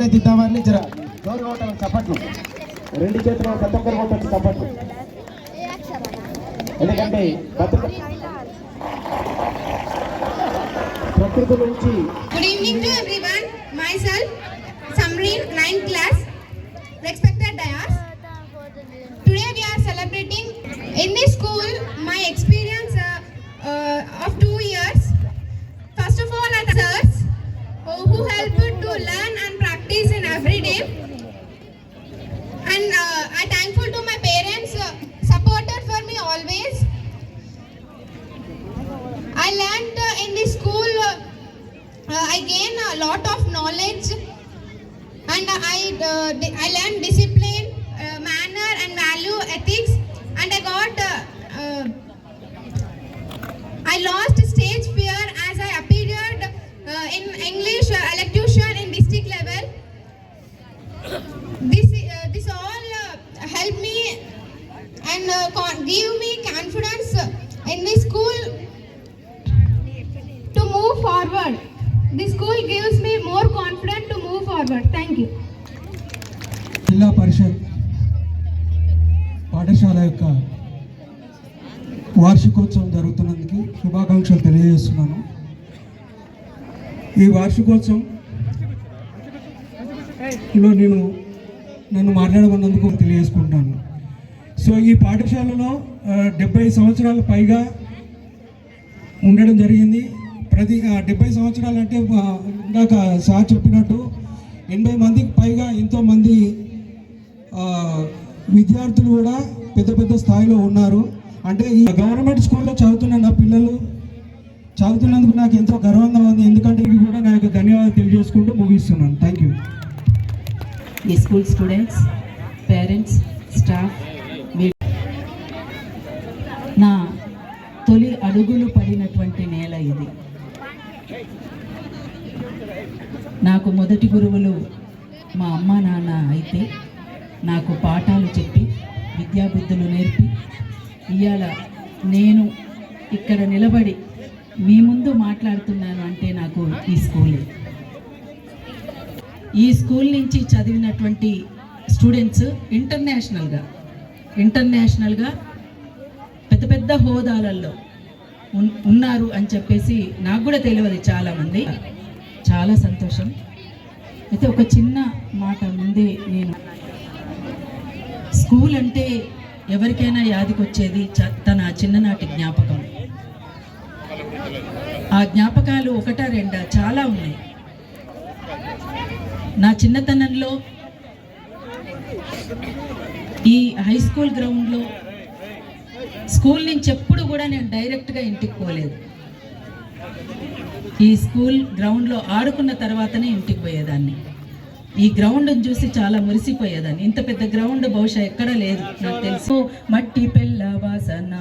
తీర్చిదిద్దామని జర జోరు కొట్టాలి చప్పట్లు రెండు చేతులు ప్రతి ఒక్కరు కొట్టచ్చు చప్పట్లు ఎందుకంటే బతుక ప్రకృతి నుంచి Good evening to everyone. Myself, Samreen, 9th class, respected Dayas. Today we are celebrating in this school my experience uh, uh, of two years. First of all, at sirs who who helped to learn and and I, uh, I learned discipline, uh, manner and value ethics and I got, uh, I lost stage fear as I appeared in English elocution in district level. This, this all helped me and uh, give me confidence in the school to move forward. The school gives me more confidence to move forward. Thank ఈ వార్షికోత్సవంలో నేను నన్ను మాట్లాడమన్నందుకు తెలియజేసుకుంటాను. So ఈ పాఠశాలలో డెబ్బై సంవత్సరాల పైగా ఉండడం జరిగింది. ప్రతి డెబ్బై సంవత్సరాలు అంటే ఇందాక సార్ చెప్పినట్టు ఎనభై మందికి పైగా ఎంతోమంది విద్యార్థులు కూడా పెద్ద పెద్ద స్థాయిలో ఉన్నారు. అంటే ఈ గవర్నమెంట్ స్కూల్లో చదువుతున్న నా పిల్లలు చదువుతున్నందుకు నాకు ఎంతో గర్వంగా ఉంది. ఎందుకంటే ఇవి కూడా నా యొక్క ధన్యవాదాలు తెలియజేసుకుంటూ ముగిస్తున్నాను. థ్యాంక్ యూ ఈ స్కూల్ స్టూడెంట్స్ పేరెంట్స్ స్టాఫ్ నా తొలి అడుగులు పడినటువంటి నేల ఇది. నాకు మొదటి గురువులు మా అమ్మ నాన్న అయితే నాకు పాఠాలు చెప్పి విద్యాబుద్ధులు నేర్పి ఇవాళ నేను ఇక్కడ నిలబడి మీ ముందు మాట్లాడుతున్నాను అంటే నాకు ఈ స్కూలే. ఈ స్కూల్ నుంచి చదివినటువంటి స్టూడెంట్స్ ఇంటర్నేషనల్గా ఇంటర్నేషనల్గా పెద్ద పెద్ద హోదాలలో ఉన్- ఉన్నారు అని చెప్పేసి నాకు కూడా తెలియదు చాలామంది. చాలా సంతోషం. అయితే ఒక చిన్న మాట ముందే నేను స్కూల్ అంటే ఎవరికైనా యాదికొచ్చేది తన చిన్ననాటి జ్ఞాపకం. ఆ జ్ఞాపకాలు ఒకట రెండా? చాలా ఉన్నాయి. నా చిన్నతనంలో ఈ హై స్కూల్ గ్రౌండ్లో స్కూల్ నుంచి ఎప్పుడు కూడా నేను డైరెక్ట్గా ఇంటికి పోలేదు. ఈ స్కూల్ గ్రౌండ్లో ఆడుకున్న తర్వాతనే ఇంటికి పోయేదాన్ని. ఈ గ్రౌండ్ని చూసి చాలా మురిసిపోయేదాన్ని. ఇంత పెద్ద గ్రౌండ్ బహుశా ఎక్కడా లేదు నాకు తెలుసు. మట్టి పెళ్ళ వాసన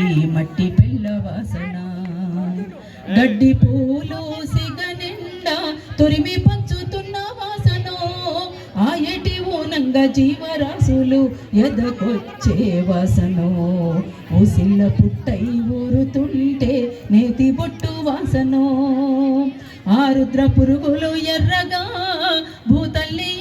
ఈ మట్టి పెళ్ళ వాసన. గడ్డి పూలు సిగనిండా తురిమి పంచుతున్న వాసనో ఆయటి ఎటి ఊనంగ జీవరాశులు ఎదకొచ్చే వాసనో. ఊసిల్ల పుట్టై ఊరుతుంటే నేతి బొట్టు వాసనో. ఆరుద్ర పురుగులు ఎర్రగా భూతల్లి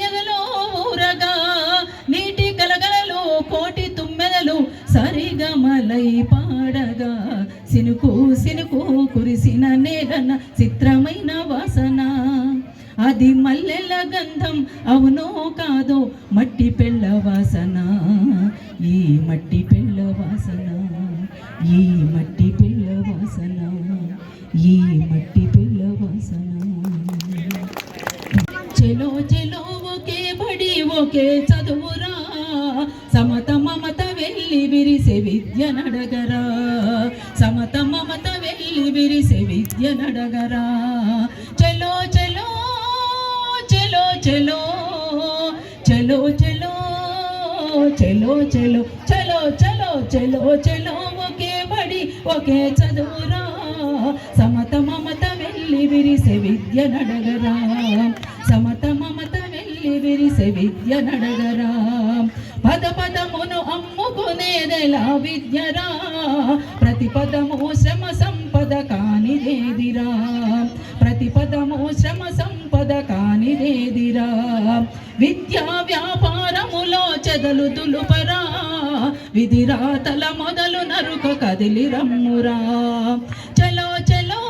సినుకు సినుకు కురిసిన నేలన చిత్రమైన వాసన. అది మల్లెల గంధం అవునో కాదో మట్టి పెళ్ళ వాసన. ఈ మట్టి పెళ్ళ వాసన ఈ మట్టి పెళ్ళ వాసన ఈ మట్టి పెళ్ళ వాసన. చెలో చెలో ఒకే బడి ఒకే చదువురా. సమత మమత వెళ్ళి విరిసే విద్య నడగరా సమత మమత వెళ్ళి విరిసి విద్య నడగరా చలో చలో చలో చలో చలో చలో చలో చలో చలో చలో చలో చలో ఒకే పడి ఒకే చదువురా సమత మమత వెళ్ళి విరిసి విద్య నడగరా సమత మమత వెళ్ళి విరిసి విద్య నడగరా పద పదమును అమ్ముకునేదెలా విద్యరా? ప్రతి పదము శ్రమ సంపద కానిదేదిరా ప్రతి పదము శ్రమ సంపద కానిదేదిరా విద్యా వ్యాపారములో చెదలు దులుపరా. విధిరాతల మొదలు నరుక కదిలి రమ్మురా. చలో చలో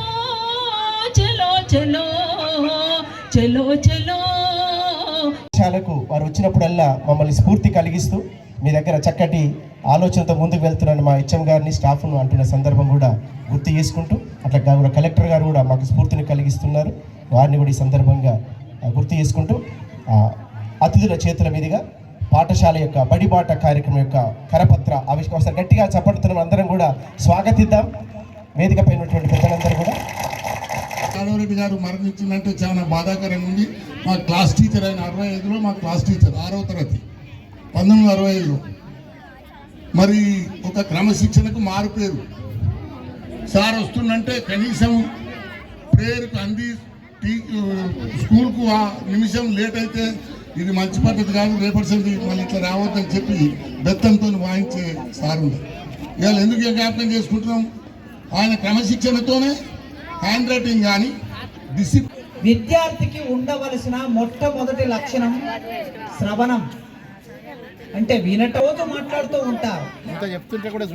చలో చలో చలో చలో శాలకు వారు వచ్చినప్పుడల్లా మమ్మల్ని స్ఫూర్తి కలిగిస్తూ మీ దగ్గర చక్కటి ఆలోచనతో ముందుకు వెళ్తున్నాను మా హెచ్ఎం గారిని స్టాఫ్ను అంటున్న సందర్భం కూడా గుర్తు చేసుకుంటూ అట్లా కాకుండా కలెక్టర్ గారు కూడా మాకు స్ఫూర్తిని కలిగిస్తున్నారు. వారిని కూడా ఈ సందర్భంగా గుర్తు చేసుకుంటూ అతిథుల చేతుల మీదుగా పాఠశాల యొక్క బడిబాట కార్యక్రమం యొక్క కరపత్ర ఆవిష్కరణ గట్టిగా చప్పడుతున్నాం అందరం కూడా స్వాగతిద్దాం. వేదికపై ఉన్నటువంటి పెద్దలందరూ కూడా కాదవరెడ్డి గారు మరణించిందంటే చాలా బాధాకరంగా ఉంది. మా క్లాస్ టీచర్ ఆయన అరవై ఐదులో మా క్లాస్ టీచర్ ఆరవ తరగతి పంతొమ్మిది వందల అరవై ఐదులో. మరి ఒక క్రమశిక్షణకు మారు పేరు సార్ వస్తుందంటే కనీసం ప్రేయర్కు అంది టీ స్కూల్కు ఆ నిమిషం లేట్ అయితే ఇది మంచి పద్ధతి కాదు రేపటి మళ్ళీ ఇట్లా రావద్దని చెప్పి బెత్తంతో వాయించే సార్ ఉంది ఇవాళ ఎందుకు జ్ఞాపకం చేసుకుంటున్నాం? ఆయన క్రమశిక్షణతోనే హ్యాండ్ రైటింగ్ కానీ డిసిప్లిన్ విద్యార్థికి ఉండవలసిన మొట్టమొదటి లక్షణం శ్రవణం. అంటే వినట. రోజు మాట్లాడుతూ ఉంటారు.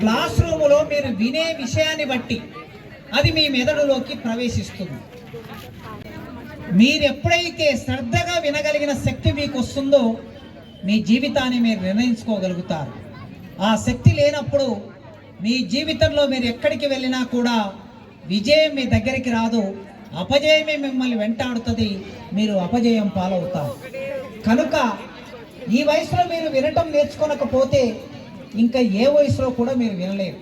క్లాస్ రూమ్లో మీరు వినే విషయాన్ని బట్టి అది మీ మెదడులోకి ప్రవేశిస్తుంది. మీరు ఎప్పుడైతే శ్రద్ధగా వినగలిగిన శక్తి మీకు వస్తుందో మీ జీవితాన్ని మీరు నిర్ణయించుకోగలుగుతారు. ఆ శక్తి లేనప్పుడు మీ జీవితంలో మీరు ఎక్కడికి వెళ్ళినా కూడా విజయం మీ దగ్గరికి రాదు. అపజయమే మిమ్మల్ని వెంటాడుతుంది. మీరు అపజయం పాలవుతారు. కనుక ఈ వయసులో మీరు వినటం నేర్చుకోనకపోతే ఇంకా ఏ వయసులో కూడా మీరు వినలేరు.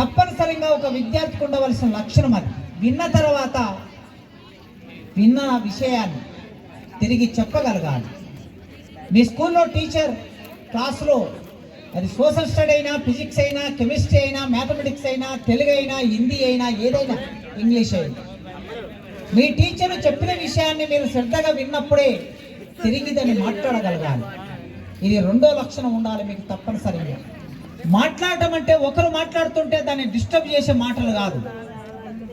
తప్పనిసరిగా ఒక విద్యార్థికి ఉండవలసిన లక్షణం అది. విన్న తర్వాత విన్న విషయాన్ని తిరిగి చెప్పగలగాలి. మీ స్కూల్లో టీచర్ క్లాస్లో అది సోషల్ స్టడీ అయినా ఫిజిక్స్ అయినా కెమిస్ట్రీ అయినా తెలుగు అయినా హిందీ అయినా ఏదైనా ఇంగ్లీష్ అయినా. మీ టీచర్ చెప్పిన విషయాన్ని మీరు శ్రద్ధగా విన్నప్పుడే తిరిగి దాన్ని మాట్లాడగలగాలి. ఇది రెండో లక్షణం ఉండాలి మీకు తప్పనిసరిగా. మాట్లాడటం అంటే ఒకరు మాట్లాడుతుంటే దాన్ని డిస్టర్బ్ చేసే మాటలు కాదు.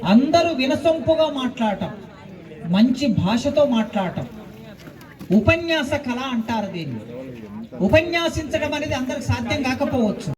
అందరూ వినసొంపుగా మాట్లాడటం మంచి భాషతో మాట్లాడటం. ఉపన్యాస కళ అంటారు దీన్ని. ఉపన్యాసించడం అనేది అందరికి సాధ్యం కాకపోవచ్చు.